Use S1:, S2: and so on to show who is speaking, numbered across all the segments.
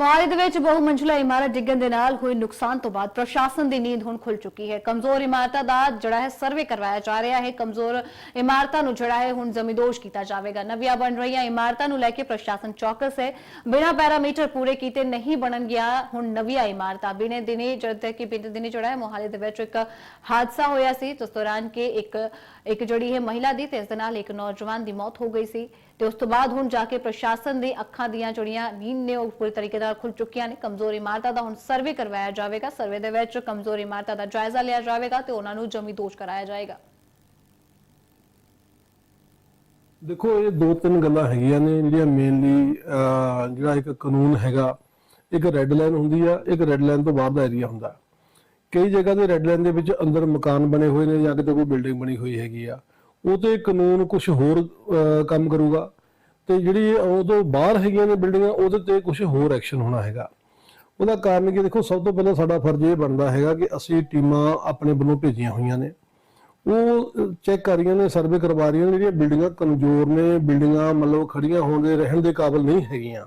S1: ਮੋਹਾਲੀ ਦੇ ਵਿੱਚ ਬਹੁ ਮੰਜ਼ਿਲਾ ਇਮਾਰਤ ਡਿੱਗਣ ਦੇ ਨਾਲ ਹੋਏ ਨੁਕਸਾਨ ਤੋਂ ਬਾਅਦ ਪ੍ਰਸ਼ਾਸਨ ਦੀ ਨੀਂਦ ਹੁਣ ਖੁੱਲ ਚੁੱਕੀ ਹੈ। ਕਮਜ਼ੋਰ ਇਮਾਰਤਾਂ ਦਾ ਜਿਹੜਾ ਹੈ ਸਰਵੇ ਕਰਵਾਇਆ ਜਾ ਰਿਹਾ ਹੈ। ਕਮਜ਼ੋਰ ਇਮਾਰਤਾਂ ਨੂੰ ਜਿਹੜਾ ਹੈ ਹੁਣ ਜ਼ਮੀਨਦੋਸ਼ ਕੀਤਾ ਜਾਵੇਗਾ। ਨਵੀਆਂ ਬਣ ਰਹੀਆਂ ਇਮਾਰਤਾਂ ਨੂੰ ਲੈ ਕੇ ਪ੍ਰਸ਼ਾਸਨ ਚੌਕਸ ਹੈ। ਬਿਨਾਂ ਪੈਰਾਮੀਟਰ ਪੂਰੇ ਕੀਤੇ ਨਹੀਂ ਬਣਨਗੀਆਂ ਹੁਣ ਨਵੀਆਂ ਇਮਾਰਤਾਂ। ਬਿਨੇ ਦਿਨੇ ਜਦ ਤੱਕ ਕਿ ਬਿਨੇ ਦਿਨੇ ਜਿਹੜਾ ਹੈ ਮੋਹਾਲੀ ਦੇ ਵਿੱਚ ਇੱਕ ਹਾਦਸਾ ਹੋਇਆ ਸੀ। ਜਿਸ ਦੌਰਾਨ ਕਿ ਇੱਕ ਇੱਕ ਜਿਹੜੀ ਹੈ ਮਹਿਲਾ ਦੀ ਤੇ ਇਸ ਦੇ ਨਾਲ ਇੱਕ ਨੌਜਵਾਨ ਦੀ ਮੌਤ ਹੋ ਗਈ ਸੀ। ਤੇ ਉਸ ਤੋਂ ਬਾਅਦ ਹੁਣ ਜਾ ਕੇ ਪ੍ਰਸ਼ਾਸਨ ਦੀ ਅੱਖਾਂ ਦੀਆਂ ਜਿਹੜੀਆਂ ਨੀਂਦ ਨੇ ਉਹ ਪੂਰੀ ਤਰੀਕੇ ਨਾਲ ਖੁੱਲ ਚੁੱਕੀਆਂ ਨੇ, ਕਮਜ਼ੋਰ ਇਮਾਰਤਾਂ ਦਾ ਹੁਣ ਸਰਵੇ ਕਰਵਾਇਆ ਜਾਵੇਗਾ। ਸਰਵੇ ਦੇ ਵਿੱਚ ਕਮਜ਼ੋਰ ਇਮਾਰਤਾਂ ਦਾ ਜਾਇਜ਼ਾ ਲਿਆ ਜਾਵੇਗਾ ਤੇ ਉਹਨਾਂ ਨੂੰ ਜਮੀ ਦੋਸ਼ ਕਰਾਇਆ ਜਾਏਗਾ।
S2: ਦੇਖੋ, ਇਹ ਦੋ ਤਿੰਨ ਗੱਲਾਂ ਹੈਗੀਆਂ ਨੇ, ਜਿਹੜੀਆਂ ਮੇਨਲੀ ਜਿਹੜਾ ਇੱਕ ਕਾਨੂੰਨ ਹੈਗਾ, ਇੱਕ ਰੈੱਡ ਲਾਈਨ ਹੁੰਦੀ ਆ, ਇੱਕ ਰੈੱਡ ਲਾਈਨ ਤੋਂ ਬਾਹਰ ਦਾ ਏਰੀਆ ਹੁੰਦਾ। ਕਈ ਜਗ੍ਹਾ ਤੇ ਰੈੱਡ ਲਾਈਨ ਦੇ ਵਿੱਚ ਅੰਦਰ ਮਕਾਨ ਬਣੇ ਹੋਏ ਨੇ ਜਾਂ ਕਿਤੇ ਕੋਈ ਬਿਲਡਿੰਗ ਬਣੀ ਹੋਈ ਹੈਗੀ ਆ। ਉਹ ਤੇ ਕਾਨੂੰਨ ਕੁਝ ਹੋਰ ਕੰਮ ਕਰੂਗਾ। ਤੇ ਜਿਹੜੀ ਉਹ ਤੋਂ ਬਾਹਰ ਹੈਗੀਆਂ ਨੇ ਬਿਲਡਿੰਗਾਂ, ਉਹਦੇ ਤੇ ਕੁਝ ਹੋਰ ਐਕਸ਼ਨ ਹੋਣਾ ਹੈਗਾ। ਉਹਦਾ ਕਾਰਨ ਕੀ ਦੇਖੋ, ਸਭ ਤੋਂ ਪਹਿਲਾਂ ਸਾਡਾ ਫਰਜ਼ ਇਹ ਬਣਦਾ ਹੈਗਾ ਕਿ ਅਸੀਂ ਟੀਮਾਂ ਆਪਣੇ ਵੱਲੋਂ ਭੇਜੀਆਂ ਹੋਈਆਂ ਨੇ। ਉਹ ਚੈੱਕ ਕਰ ਰਹੀਆਂ ਨੇ ਸਰਵੇ ਕਰਵਾ ਰਹੀਆਂ ਨੇ, ਜਿਹੜੀਆਂ ਬਿਲਡਿੰਗਾਂ ਕਮਜ਼ੋਰ ਨੇ, ਬਿਲਡਿੰਗਾਂ ਮਤਲਬ ਖੜੀਆਂ ਹੋਣ ਦੇ, ਰਹਿਣ ਦੇ ਕਾਬਿਲ ਨਹੀਂ ਹੈਗੀਆਂ।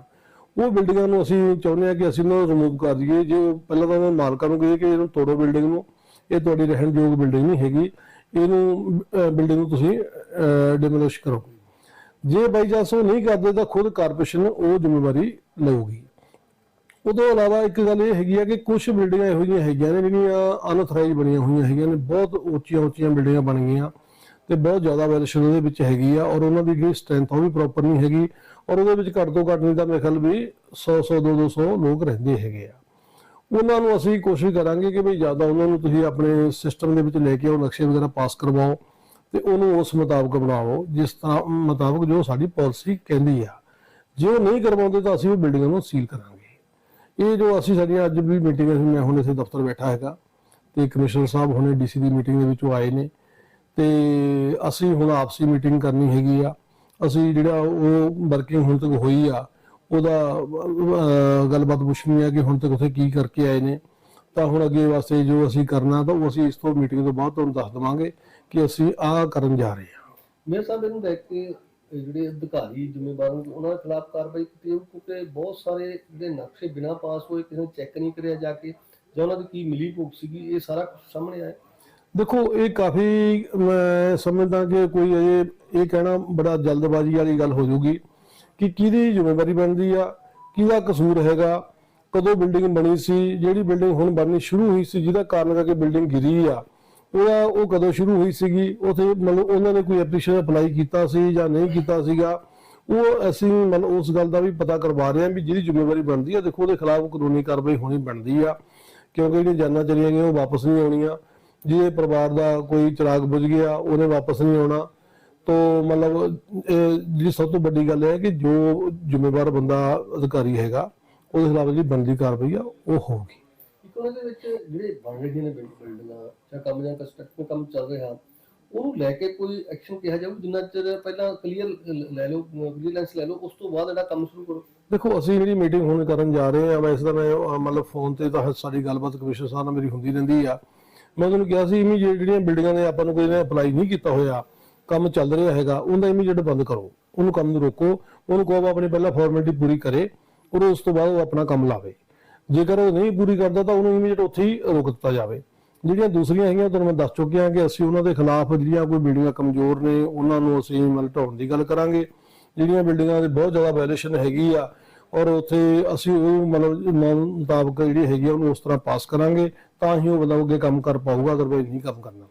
S2: ਉਹ ਬਿਲਡਿੰਗਾਂ ਨੂੰ ਅਸੀਂ ਚਾਹੁੰਦੇ ਹਾਂ ਕਿ ਅਸੀਂ ਉਹਨਾਂ ਨੂੰ ਰਿਮੂਵ ਕਰ ਦਈਏ। ਜੇ ਪਹਿਲਾਂ ਤਾਂ ਉਹਨਾਂ ਮਾਲਕਾਂ ਨੂੰ ਕਹੀਏ ਕਿ ਇਹਨੂੰ ਤੋੜੋ ਬਿਲਡਿੰਗ ਨੂੰ, ਇਹ ਤੁਹਾਡੀ ਰਹਿਣ ਯੋਗ ਬਿਲਡਿੰਗ ਨਹੀਂ ਹੈਗੀ। ਇਹਨੂੰ ਬਿਲਡਿੰਗ ਨੂੰ ਤੁਸੀਂ ਡਿਮੋਲਿਸ਼ ਕਰੋ। ਜੇ ਬਾਈ ਚਾਂਸ ਉਹ ਨਹੀਂ ਕਰਦੇ ਤਾਂ ਖੁਦ ਕਾਰਪੋਰੇਸ਼ਨ ਉਹ ਜ਼ਿੰਮੇਵਾਰੀ ਲਊਗੀ। ਉਦੋਂ ਇਲਾਵਾ ਇੱਕ ਗੱਲ ਇਹ ਹੈਗੀ ਆ ਕਿ ਕੁਝ ਬਿਲਡਿੰਗਾਂ ਇਹੋ ਜਿਹੀਆਂ ਹੈਗੀਆਂ ਨੇ ਜਿਹੜੀਆਂ ਅਨਥਰਾਈਜ਼ ਬਣੀਆਂ ਹੋਈਆਂ ਹੈਗੀਆਂ ਨੇ, ਬਹੁਤ ਉੱਚੀਆਂ ਉੱਚੀਆਂ ਬਿਲਡਿੰਗਾਂ ਬਣ ਗਈਆਂ ਤੇ ਬਹੁਤ ਜ਼ਿਆਦਾ ਵੈਲਿਊਸ਼ਨ ਉਹਦੇ ਵਿੱਚ ਹੈਗੀ ਆ ਔਰ ਉਹਨਾਂ ਦੀ ਜਿਹੜੀ ਸਟਰੈਂਥ ਉਹ ਵੀ ਪ੍ਰੋਪਰ ਨਹੀਂ ਹੈਗੀ ਔਰ ਉਹਦੇ ਵਿੱਚ ਘੱਟ ਤੋਂ ਘੱਟ ਨਹੀਂ ਤਾਂ ਮੇਰੇ ਖਿਆਲ ਵੀ 100 100 200 200 ਲੋਕ ਰਹਿੰਦੇ ਹੈਗੇ ਆ। ਉਹਨਾਂ ਨੂੰ ਅਸੀਂ ਕੋਸ਼ਿਸ਼ ਕਰਾਂਗੇ ਕਿ ਵੀ ਜ਼ਿਆਦਾ ਉਹਨਾਂ ਨੂੰ ਤੁਸੀਂ ਆਪਣੇ ਸਿਸਟਮ ਦੇ ਵਿੱਚ ਲੈ ਕੇ ਆਓ, ਨਕਸ਼ੇ ਵਗੈਰਾ ਪਾਸ ਕਰਵਾਓ। ਤੇ ਉਹਨੂੰ ਉਸ ਮੁਤਾਬਕ ਬਣਾਓ, ਜਿਸ ਤਰ੍ਹਾਂ ਮੁਤਾਬਕ ਜੋ ਸਾਡੀ ਪਾਲਿਸੀ ਕਹਿੰਦੀ ਆ। ਜੇ ਉਹ ਨਹੀਂ ਕਰਵਾਉਂਦੇ ਤਾਂ ਅਸੀਂ ਉਹ ਬਿਲਡਿੰਗਾਂ ਨੂੰ ਸੀਲ ਕਰਾਂਗੇ। ਇਹ ਜੋ ਅਸੀਂ ਸਾਡੀਆਂ ਅੱਜ ਵੀ ਮੀਟਿੰਗਾਂ ਅਸੀਂ ਮੈਂ ਹੁਣ ਇੱਥੇ ਦਫ਼ਤਰ ਬੈਠਾ ਹੈਗਾ ਤੇ ਕਮਿਸ਼ਨਰ ਸਾਹਿਬ ਹੁਣੇ ਡੀਸੀ ਦੀ ਮੀਟਿੰਗ ਦੇ ਵਿੱਚ ਉਹ ਆਏ ਨੇ। ਤੇ ਅਸੀਂ ਹੁਣ ਆਪਸੀ ਮੀਟਿੰਗ ਕਰਨੀ ਹੈਗੀ ਆ। ਅਸੀਂ ਜਿਹੜਾ ਉਹ ਵਰਕਿੰਗ ਹੁਣ ਤੱਕ ਹੋਈ ਆ, ਉਹਦਾ ਗੱਲਬਾਤ ਪੁੱਛਣੀ ਆ ਕਿ ਹੁਣ ਤੱਕ ਉੱਥੇ ਕੀ ਕਰਕੇ ਆਏ ਨੇ। ਤਾਂ ਹੁਣ ਅੱਗੇ ਵਾਸਤੇ ਜੋ ਅਸੀਂ ਕਰਨਾ ਤਾਂ ਉਹ ਅਸੀਂ ਇਸ ਤੋਂ ਮੀਟਿੰਗ ਤੋਂ ਬਾਅਦ ਤੁਹਾਨੂੰ ਦੱਸ ਦਵਾਂਗੇ ਕਿ ਅਸੀਂ ਆਹ ਕਰਨ ਜਾ ਰਹੇ ਹਾਂ।
S3: ਮੇਰੇ ਸਾਹਿਬ ਇਹਨੂੰ ਦੇਖ ਕੇ ਜਿਹੜੇ ਅਧਿਕਾਰੀ ਜ਼ਿੰਮੇਵਾਰ ਉਹਨਾਂ ਦੇ ਖਿਲਾਫ ਕਾਰਵਾਈ ਕੀਤੀ ਜਾਊ ਕਿਉਂਕਿ ਬਹੁਤ ਸਾਰੇ ਜਿਹੜੇ ਨਕਸ਼ੇ ਬਿਨਾਂ ਪਾਸ ਹੋਏ ਕਿਸੇ ਨੇ ਚੈੱਕ ਨਹੀਂ ਕਰਿਆ ਜਾ ਕੇ ਜਾਂ ਉਹਨਾਂ ਦੀ ਕੀ ਮਿਲੀ ਭੁਗਤ ਸੀਗੀ ਇਹ ਸਾਰਾ ਸਾਹਮਣੇ ਆਇਆ।
S2: ਦੇਖੋ ਇਹ ਕਾਫੀ ਮੈਂ ਸਮਝਦਾ ਕਿ ਕੋਈ ਅਜੇ ਇਹ ਕਹਿਣਾ ਬੜਾ ਜਲਦਬਾਜ਼ੀ ਵਾਲੀ ਗੱਲ ਹੋ ਜੂਗੀ ਕਿ ਕਿਹਦੀ ਜ਼ਿੰਮੇਵਾਰੀ ਬਣਦੀ ਆ ਕਿਹਦਾ ਕਸੂਰ ਹੈਗਾ ਕਦੋਂ ਬਿਲਡਿੰਗ ਬਣੀ ਸੀ, ਜਿਹੜੀ ਬਿਲਡਿੰਗ ਹੁਣ ਬਣਨੀ ਸ਼ੁਰੂ ਹੋਈ ਸੀ, ਜਿਹਦਾ ਕਾਰਨ ਕਰਕੇ ਬਿਲਡਿੰਗ ਗਿਰੀ ਆ ਉਹਦਾ ਉਹ ਕਦੋਂ ਸ਼ੁਰੂ ਹੋਈ ਸੀਗੀ, ਉਥੇ ਮਤਲਬ ਉਹਨਾਂ ਨੇ ਕੋਈ ਐਪਲੀਕੇਸ਼ਨ ਅਪਲਾਈ ਕੀਤਾ ਸੀ ਜਾਂ ਨਹੀਂ ਕੀਤਾ ਸੀਗਾ, ਉਹ ਅਸੀਂ ਮਤਲਬ ਉਸ ਗੱਲ ਦਾ ਵੀ ਪਤਾ ਕਰਵਾ ਰਹੇ ਹਾਂ ਵੀ ਜਿਹਦੀ ਜ਼ਿੰਮੇਵਾਰੀ ਬਣਦੀ ਆ, ਦੇਖੋ ਉਹਦੇ ਖਿਲਾਫ ਕਾਨੂੰਨੀ ਕਾਰਵਾਈ ਹੋਣੀ ਬਣਦੀ ਆ, ਕਿਉਂਕਿ ਜਿਹੜੀਆਂ ਜਾਨਾਂ ਚਲੀਆਂ ਗਈਆਂ, ਉਹ ਵਾਪਸ ਨਹੀਂ ਆਉਣੀਆਂ, ਜਿਹਦੇ ਪਰਿਵਾਰ ਦਾ ਕੋਈ ਚਿਰਾਗ ਬੁਝ ਗਿਆ, ਉਹਨੇ ਵਾਪਸ ਨਹੀਂ ਆਉਣਾ, ਤੋ ਮਤਲਬ ਜਿਹੜੀ ਸਭ ਤੋਂ ਵੱਡੀ ਗੱਲ ਹੈ ਕਿ ਜੋ ਜ਼ਿੰਮੇਵਾਰ ਬੰਦਾ ਅਧਿਕਾਰੀ ਹੈਗਾ ਉਹਦੇ ਖਿਲਾਫ ਜਿਹੜੀ ਬਣਦੀ ਕਾਰਵਾਈ ਆ ਉਹ ਹੋਊਗੀ।
S3: ਇੱਕ ਵਿੱਚ ਜਿਹੜੇ ਬਣ ਰਹੀਆਂ ਨੇ ਬਿਲਡ- ਬਿਲਡਿੰਗਾਂ ਜਾਂ ਕੰਮ ਜਾਂ ਕੰਸਟਰਕਸ਼ਨ ਕੰਮ ਚੱਲ ਰਿਹਾ ਉਹਨੂੰ ਲੈ ਕੇ ਕੋਈ ਐਕਸ਼ਨ ਕਿਹਾ ਜਾਊ ਜਿੰਨਾ ਚਿਰ ਪਹਿਲਾਂ ਕਲੀਅਰ ਲੈ ਲਓ ਵਿਜੀਲੈਂਸ ਲੈ ਲਓ ਉਸ ਤੋਂ ਬਾਅਦ ਜਿਹੜਾ ਕੰਮ ਸ਼ੁਰੂ ਕਰੋ।
S2: ਦੇਖੋ ਅਸੀਂ ਜਿਹੜੀ ਮੀਟਿੰਗ ਹੁਣ ਕਰਨ ਜਾ ਰਹੇ ਹਾਂ ਵੈਸੇ ਤਾਂ ਮੈਂ ਅਹ, ਮਤਲਬ ਫੋਨ ਤੇ ਤਾਂ ਸਾਡੀ ਗੱਲਬਾਤ ਕਮਿਸ਼ਨਰ ਸਾਹਿਬ ਨਾਲ ਮੇਰੀ ਹੁੰਦੀ ਰਹਿੰਦੀ ਆ। ਮੈਂ ਤੁਹਾਨੂੰ ਕਿਹਾ ਸੀ ਇਮੀਡੀਏਟ ਜਿਹੜੀਆਂ ਬਿਲਡਿੰਗਾਂ ਨੇ ਆਪਾਂ ਨੂੰ ਕੋਈ ਨੇ ਅਪਲਾਈ ਨਹੀਂ ਕੀਤਾ ਹੋਇਆ ਕੰਮ ਚੱਲ ਰਿਹਾ ਹੈਗਾ ਉਹਦਾ ਇਮੀਡੀਏਟ ਬੰਦ ਕਰੋ। ਉਹਨੂੰ ਕੰਮ ਨੂੰ ਰੋਕੋ ਉਹਨੂੰ ਕਹੋ ਆਪਣੀ ਪਹਿਲਾਂ ਫਾਰਮੈਲਿਟੀ ਪੂਰੀ ਕਰੇ। ਔਰ ਉਸ ਤੋਂ ਬਾਅਦ ਉਹ ਆਪਣਾ ਕੰਮ ਲਾਵੇ। ਜੇਕਰ ਉਹ ਨਹੀਂ ਪੂਰੀ ਕਰਦਾ ਤਾਂ ਉਹਨੂੰ ਇਮੀਡੀਏਟ ਉੱਥੇ ਹੀ ਰੋਕ ਦਿੱਤਾ ਜਾਵੇ। ਜਿਹੜੀਆਂ ਦੂਸਰੀਆਂ ਹੈਗੀਆਂ, ਤੁਹਾਨੂੰ ਮੈਂ ਦੱਸ ਚੁੱਕਿਆ ਕਿ ਅਸੀਂ ਉਹਨਾਂ ਦੇ ਖਿਲਾਫ ਜਿਹੜੀਆਂ ਕੋਈ ਬਿਲਡਿੰਗਾਂ ਕਮਜ਼ੋਰ ਨੇ, ਉਹਨਾਂ ਨੂੰ ਅਸੀਂ ਮਤਲਬ ਢਾਉਣ ਦੀ ਗੱਲ ਕਰਾਂਗੇ। ਜਿਹੜੀਆਂ ਬਿਲਡਿੰਗਾਂ ਦੇ ਬਹੁਤ ਜ਼ਿਆਦਾ ਵਾਇਲੇਸ਼ਨ ਹੈਗੀ ਆ, ਔਰ ਉੱਥੇ ਅਸੀਂ ਉਹ ਮਤਲਬ ਨਿਯਮ ਮੁਤਾਬਕ ਜਿਹੜੀ ਹੈਗੀ ਆ, ਉਹਨੂੰ ਉਸ ਤਰ੍ਹਾਂ ਪਾਸ ਕਰਾਂਗੇ। ਤਾਂ ਹੀ ਉਹ ਬੰਦਾ ਅੱਗੇ ਕੰਮ ਕਰ ਪਾਊਗਾ ਅਗਰ ਅਦਰਵਾਈਜ਼ ਨਹੀਂ ਕੰਮ ਕਰਨਾ।